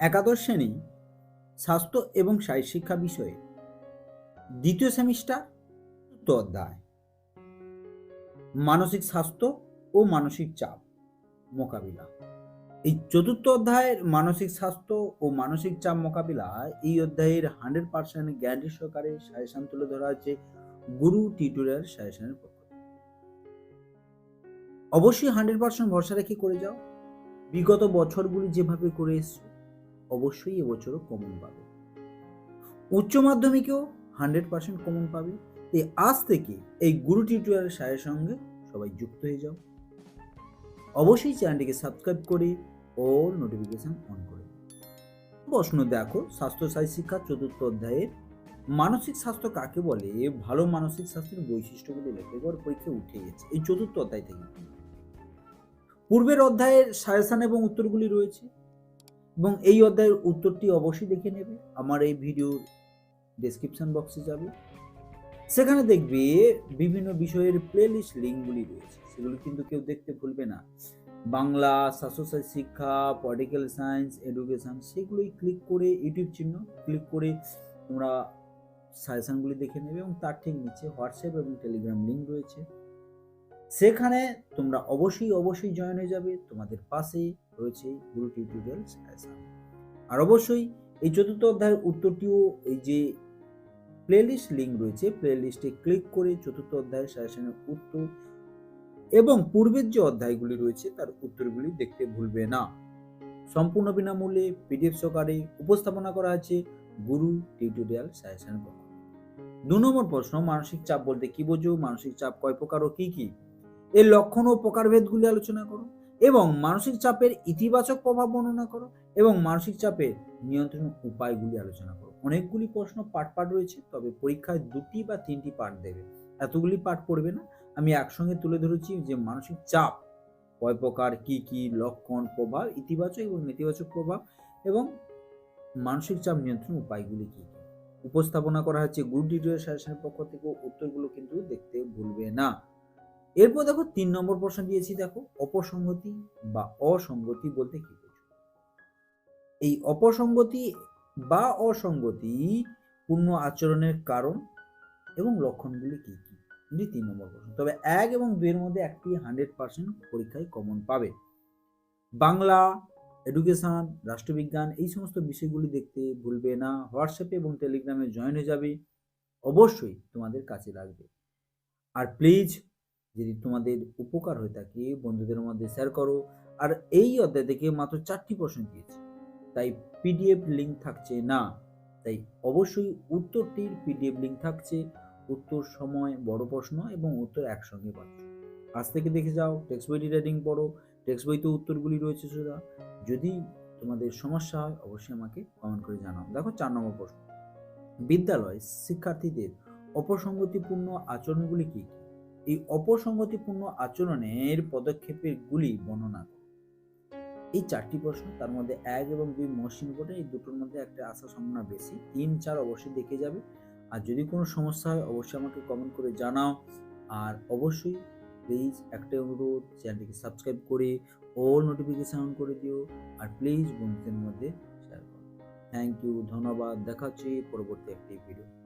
একাদশ শ্রেণি, স্বাস্থ্য এবং শারীর শিক্ষা বিষয়ে, দ্বিতীয় সেমিস্টার, চতুর্থ অধ্যায়। মানসিক স্বাস্থ্য ও মানসিক চাপ মোকাবিলা। এই চতুর্থ অধ্যায়ের মানসিক স্বাস্থ্য ও মানসিক চাপ মোকাবিলা, এই অধ্যায়ের হান্ড্রেড পার্সেন্ট গ্যারান্টি সহকারে সাজেশন তুলে ধরা হয়েছে গুরু টিউটোরিয়াল সাজেশনের পক্ষ অবশ্যই হান্ড্রেড পার্সেন্ট ভরসা রেখে করে যাও। বিগত বছরগুলি যেভাবে করে এসছো অবশ্যই এবছরও কমন পাবে। উচ্চ মাধ্যমিকেও হান্ড্রেড পার্সেন্ট কমন পাবে। তাই আজ থেকে এই গুরু টিউটোরিয়াল সারের সঙ্গে সবাই যুক্ত হয়ে যাও। অবশ্যই চ্যানেলটিকে সাবস্ক্রাইব করে অল নোটিফিকেশন অন করে প্রশ্ন দেখো, স্বাস্থ্য সাই শিক্ষা চতুর্থ অধ্যায়ের মানসিক স্বাস্থ্য কাকে বলে? ভালো মানসিক স্বাস্থ্যের বৈশিষ্ট্যগুলি লেখে এবার পরীক্ষা উঠে গেছে। এই চতুর্থ অধ্যায় থেকে। পূর্বের অধ্যায়ের সাজেশন এবং উত্তরগুলি রয়েছে। এবং এই অধ্যায়ের উত্তরটি অবশ্যই দেখে নেবে। আমার এই ভিডিও ডেসক্রিপশন বক্সে যাবে। সেখানে দেখবে বিভিন্ন বিষয়ের প্লেলিস্ট লিঙ্কগুলি রয়েছে। সেগুলো কিন্তু কেউ দেখতে ভুলবে না। বাংলা স্বাস্থ্যসাথী শিক্ষা পলিটিক্যাল সায়েন্স এডুকেশান সেগুলোই ক্লিক করে ইউটিউব চিহ্ন ক্লিক করে তোমরা সাজেশনগুলি দেখে নেবে এবং তার ঠিক নিচে হোয়াটসঅ্যাপ এবং টেলিগ্রাম লিঙ্ক রয়েছে। সেখানে তোমরা অবশ্যই অবশ্যই জয়েন হয়ে যাবে। তোমাদের পাশে রয়েছে গুরু টিউটোরিয়াল সাজেশন আর অবশ্যই এই চতুর্থ অধ্যায়ের উত্তরটিও এই যে প্লেলিস্ট লিঙ্ক রয়েছে প্লেলিস্টে ক্লিক করে চতুর্থ অধ্যায়ের সাজেশনের উত্তর এবং পূর্বের যে অধ্যায়গুলি রয়েছে, তার উত্তরগুলি দেখতে ভুলবে না। সম্পূর্ণ বিনামূল্যে পিডিএফ সহকারে উপস্থাপনা করা আছে গুরু টিউটোরিয়াল সাজেশনের পক্ষ দু নম্বর প্রশ্ন, মানসিক চাপ বলতে কি বোঝো? মানসিক চাপ কয় প্রকার ও কি কি? এর লক্ষণ ও প্রকারভেদগুলি আলোচনা করো এবং মানসিক চাপের ইতিবাচক প্রভাব বর্ণনা করো এবং মানসিক চাপের নিয়ন্ত্রণ উপায়গুলি আলোচনা করো। অনেকগুলি প্রশ্ন পার্ট পার্ট রয়েছে, তবে পরীক্ষায় দুটি বা তিনটি পার্ট দেবে। এতগুলি পাঠ পড়বে না। আমি একসঙ্গে তুলে ধরেছি যে মানসিক চাপ, কয় প্রকার, কি কি, লক্ষণ, প্রভাব, ইতিবাচক এবং নেতিবাচক প্রভাব এবং মানসিক চাপ নিয়ন্ত্রণ উপায়গুলি কি কি? উপস্থাপনা করা হচ্ছে গুড ডিটেল সাজেশনের পক্ষ থেকে, উত্তরগুলো কিন্তু দেখতে ভুলবে না। এরপর দেখো তিন নম্বর প্রশ্ন দিয়েছি, দেখো, অপসঙ্গতি বা অসঙ্গতি বলতে কি বোঝো? এই অপসঙ্গতি বা অসঙ্গতি পূর্ণ আচরণের কারণ এবং লক্ষণগুলি কি কি? এটি তিন নম্বর প্রশ্ন। তবে এক এবং দুইয়ের মধ্যে একটি হান্ড্রেড পার্সেন্ট পরীক্ষায় কমন পাবে। বাংলা এডুকেশন রাষ্ট্রবিজ্ঞান এই সমস্ত বিষয়গুলি দেখতে ভুলবে না। হোয়াটসঅ্যাপে এবং টেলিগ্রামে জয়েন হয়ে যাবে। অবশ্যই তোমাদের কাছে লাগবে। আর প্লিজ যদি তোমাদের উপকার হয়ে থাকে, বন্ধুদের মধ্যে শেয়ার করো। আর এই অধ্যায় থেকে মাত্র চারটি প্রশ্ন দিয়েছে। তাই পিডিএফ লিঙ্ক থাকছে না। তাই অবশ্যই উত্তরটির পিডিএফ লিঙ্ক থাকছে। উত্তর সময় বড় প্রশ্ন এবং উত্তর একসঙ্গে পাচ্ছ। আজ থেকে দেখে যাও টেক্সট বইটি রেডিং পড়ো। টেক্সট বইতে উত্তরগুলি রয়েছে সুদা যদি তোমাদের সমস্যা হয়, অবশ্যই আমাকে কমেন্ট করে জানাও। দেখো, চার নম্বর প্রশ্ন। বিদ্যালয় শিক্ষার্থীদের অপসঙ্গতিপূর্ণ আচরণগুলি কি কি? এই অপসঙ্গতিপূর্ণ আচরণের পদক্ষেপের গুলি বর্ণনা। এই চারটি প্রশ্ন, তার মধ্যে এক এবং দুই মোস্ট ইম্পর্টেন্ট এই দুটোর মধ্যে একটা আসার সম্ভাবনা বেশি। তিন, চার অবশ্যই দেখে যাবে। আর যদি কোনো সমস্যা হয়, অবশ্যই আমাকে কমেন্ট করে জানাও। আর অবশ্যই প্লিজ একটাই অনুরোধ, চ্যানেলটিকে সাবস্ক্রাইব করে অল নোটিফিকেশন অন করে দিও। আর প্লিজ বন্ধুদের মধ্যে শেয়ার করো। থ্যাংক ইউ ধন্যবাদ। দেখা হচ্ছে পরবর্তী একটি ভিডিও